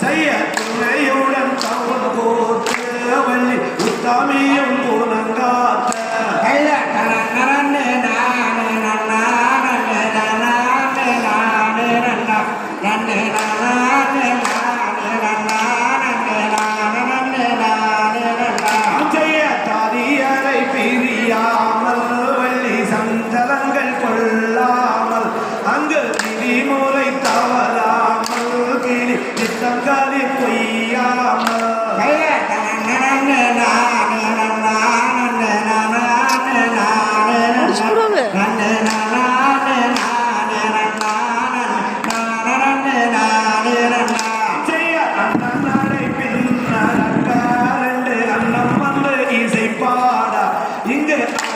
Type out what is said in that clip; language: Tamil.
செய்ய உடன் தவன் கோத்து